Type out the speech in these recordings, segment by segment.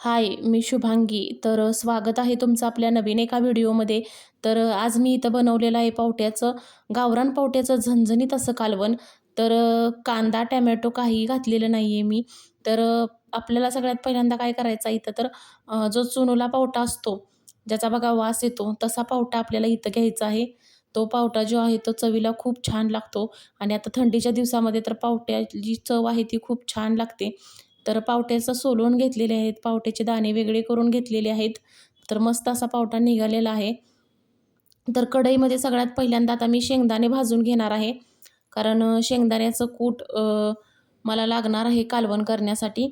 हाय मी शुभांगी. तर स्वागत आहे तुमचं आपल्या नवीन एका व्हिडिओमध्ये. तर आज मी इथं बनवलेलं आहे पावट्याचं गावरान पावट्याचं झणझणीत असं कालवण. तर कांदा टॅमॅटो काहीही घातलेलं नाही आहे मी. तर आपल्याला सगळ्यात पहिल्यांदा काय करायचं इथं तर जो चुनोला पावटा असतो ज्याचा बघा वास येतो तसा पावटा आपल्याला इथं घ्यायचा आहे. तो पावटा जो आहे तो चवीला खूप छान लागतो. आणि आता थंडीच्या दिवसामध्ये तर पावट्याची जी चव आहे ती खूप छान लागते. तर पावट्याचं सोलून घेतलेले आहेत पावट्याचे दाणे वेगळे करून घेतलेले आहेत. तर मस्त असा पावटा निघालेला आहे. तर कढईमध्ये सगळ्यात पहिल्यांदा आता मी शेंगदाणे भाजून घेणार आहे. कारण शेंगदाण्याचं कूट मला लागणार आहे कालवण करण्यासाठी.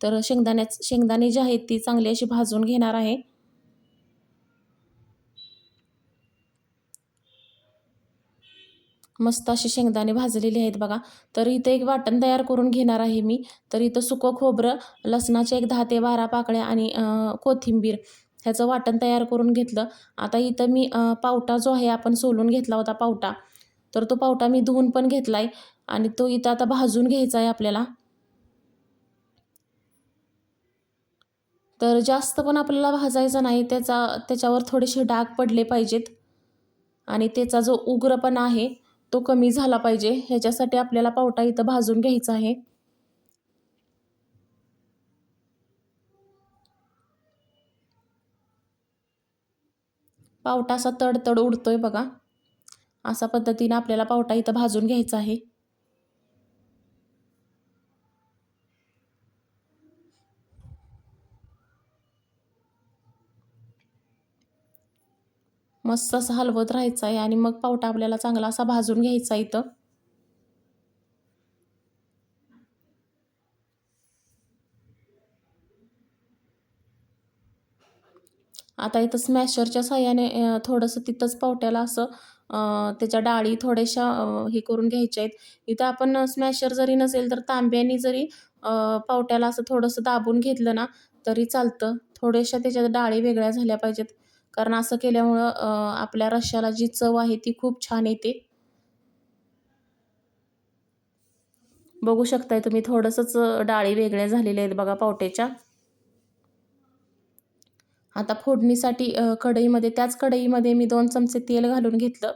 तर शेंगदाण्याच शेंगदाणे जे आहेत ती चांगली अशी भाजून घेणार आहे. मस्त असे शेंगदाणे भाजलेले आहेत बघा. तर इथं एक वाटण तयार करून घेणार आहे मी. तर इथं सुकं खोबरं लसणाचे एक दहा ते बारा पाकळ्या आणि कोथिंबीर ह्याचं वाटण तयार करून घेतलं. आता इथं मी पावटा जो आहे आपण सोलून घेतला होता पावटा तर तो पावटा मी धुवून पण घेतला आहे आणि तो इथं आता भाजून घ्यायचा आहे आपल्याला. तर जास्त पण आपल्याला भाजायचा नाही त्याचा त्याच्यावर थोडेसे डाग पडले पाहिजेत आणि त्याचा जो उग्रपणा आहे तो कमी झाला पाहिजे. ह्याच्यासाठी आपल्याला पावटा इथं भाजून घ्यायचा आहे. पावटा असा तडतड उडतोय बघा. अशा पद्धतीने आपल्याला पावटा इथं भाजून घ्यायचा आहे. मस्त असं हलवत राहायचं आहे आणि मग पावटा आपल्याला चांगला असा भाजून घ्यायचा इथं. आता इथं स्मॅशरच्या साह्याने थोडंसं तिथंच पावट्याला असं त्याच्या डाळी थोड्याशा हे करून घ्यायच्या आहेत. इथं आपण स्मॅशर जरी नसेल तर तांब्याने जरी पावट्याला असं थोडंसं दाबून घेतलं ना तरी चालतं. थोड्याशा त्याच्या डाळी वेगळ्या झाल्या पाहिजेत. कारण असं केल्यामुळं आपल्या रश्श्याला जी चव आहे ती खूप छान येते. बघू शकताय तुम्ही थोडंसंच डाळी वेगळ्या झालेल्या आहेत बघा पावट्याच्या. आता फोडणीसाठी कढईमध्ये त्याच कढईमध्ये मी दोन चमचे तेल घालून घेतलं.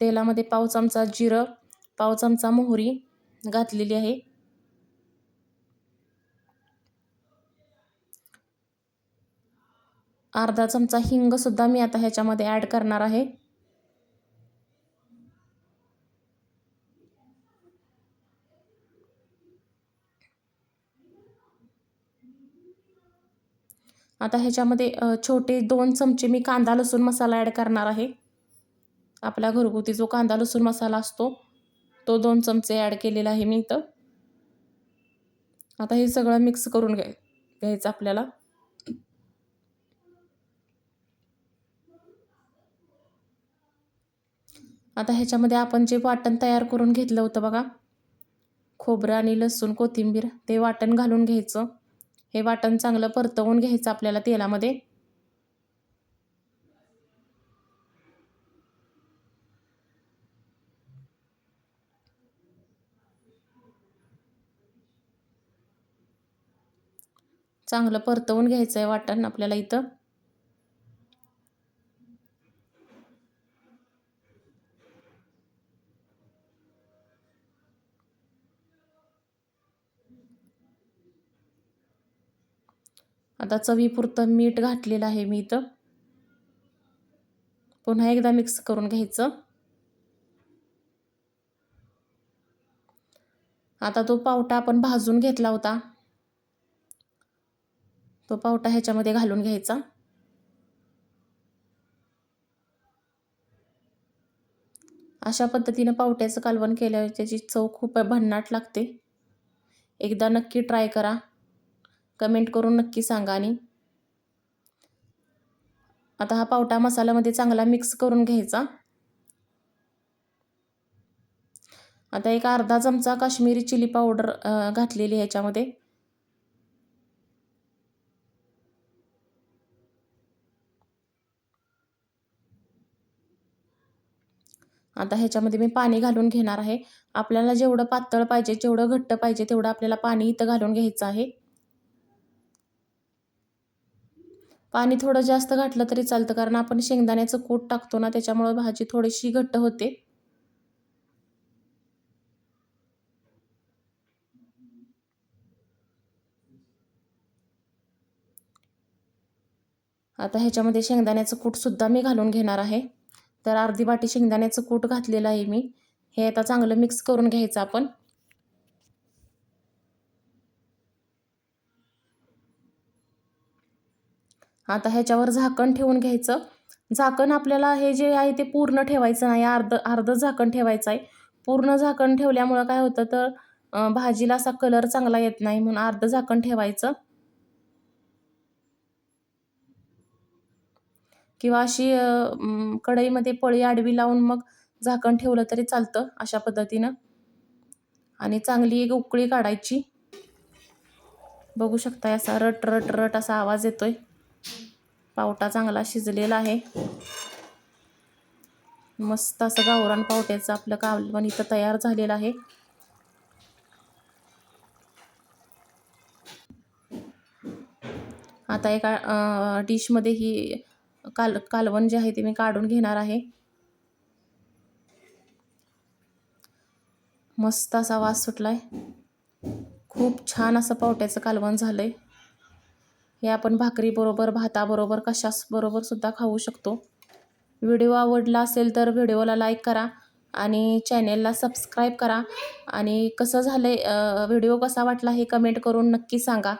तेलामध्ये पाव चमचा जिरं पाव चमचा मोहरी घातलेली आहे. अर्धा चमचा हिंगसुद्धा मी आता ह्याच्यामध्ये ॲड करणार आहे. आता ह्याच्यामध्ये छोटे दोन चमचे मी कांदा लसूण मसाला ॲड करणार आहे. आपला घरगुती जो कांदा लसूण मसाला असतो तो दोन चमचे ॲड केलेला आहे मी इथं. आता हे सगळं मिक्स करून घ्याय घ्यायचं आपल्याला. आता ह्याच्यामध्ये आपण जे वाटण तयार करून घेतलं होतं बघा. खोबरं आणि लसूण कोथिंबीर ते वाटण घालून घ्यायचं. हे वाटण चांगलं परतवून घ्यायचं आपल्याला तेलामध्ये. चांगलं परतवून घ्यायचं आहे वाटण आपल्याला इथं. आता चवीपुरतं मीठ घातलेलं आहे मी इथं. पुन्हा एकदा मिक्स करून घ्यायचं. आता तो पावटा आपण भाजून घेतला होता. तो पावटा ह्याच्यामध्ये घालून घ्यायचा. अशा पद्धतीनं पावट्याचं कालवण केल्यावर त्याची चव खूप भन्नाट लागते. एकदा नक्की ट्राय करा. कमेंट करून नक्की सांगा आणि आता हा पावटा मसाल्यामध्ये चांगला मिक्स करून घ्यायचा. आता एक अर्धा चमचा काश्मीरी चिली पावडर घातलेली ह्याच्यामध्ये आता ह्याच्यामध्ये मी पाणी घालून घेणार आहे. आपल्याला जेवढं पातळ पाहिजे जेवढं घट्ट पाहिजे तेवढं आपल्याला पाणी इथं घालून घ्यायचं आहे. पाणी थोडं जास्त घातलं तरी चालतं कारण आपण शेंगदाण्याचं कूट टाकतो ना त्याच्यामुळं भाजी थोडीशी घट्ट होते. आता ह्याच्यामध्ये शेंगदाण्याचं कूटसुद्धा मी घालून घेणार आहे. तर अर्धी वाटी शेंगदाण्याचं कूट घातलेलं आहे मी. हे आता चांगलं मिक्स करून घ्यायचं आपण. आता ह्याच्यावर झाकण ठेवून घ्यायचं. झाकण आपल्याला हे जे आहे ते पूर्ण ठेवायचं नाही. अर्ध अर्ध झाकण ठेवायचं आहे. पूर्ण झाकण ठेवल्यामुळं काय होतं तर भाजीला असा कलर चांगला येत नाही म्हणून अर्ध झाकण ठेवायचं. किंवा अशी कढईमध्ये पळी आडवी लावून मग झाकण ठेवलं तरी चालतं अशा पद्धतीनं. आणि चांगली एक उकळी काढायची. बघू शकता असा रट रट रट असा आवाज येतोय. पावटा चांगला शिजलेला आहे. मस्त असं गावरान पावट्याचं आपलं कालवण इथं तयार झालेलं आहे. आता एका डिशमध्ये ही काल कालवण जे आहे ते मी काढून घेणार आहे. मस्त असा वास सुटलाय. खूप छान असं पावट्याचं कालवण झालंय. हे आपण भाकरीबरोबर भाताबरोबर कशासबरोबर सुद्धा खाऊ शकतो. व्हिडिओ आवडला असेल तर व्हिडिओला लाईक करा आणि चॅनेलला सबस्क्राईब करा. आणि कसं झालं आहे व्हिडिओ कसा वाटला हे कमेंट करून नक्की सांगा.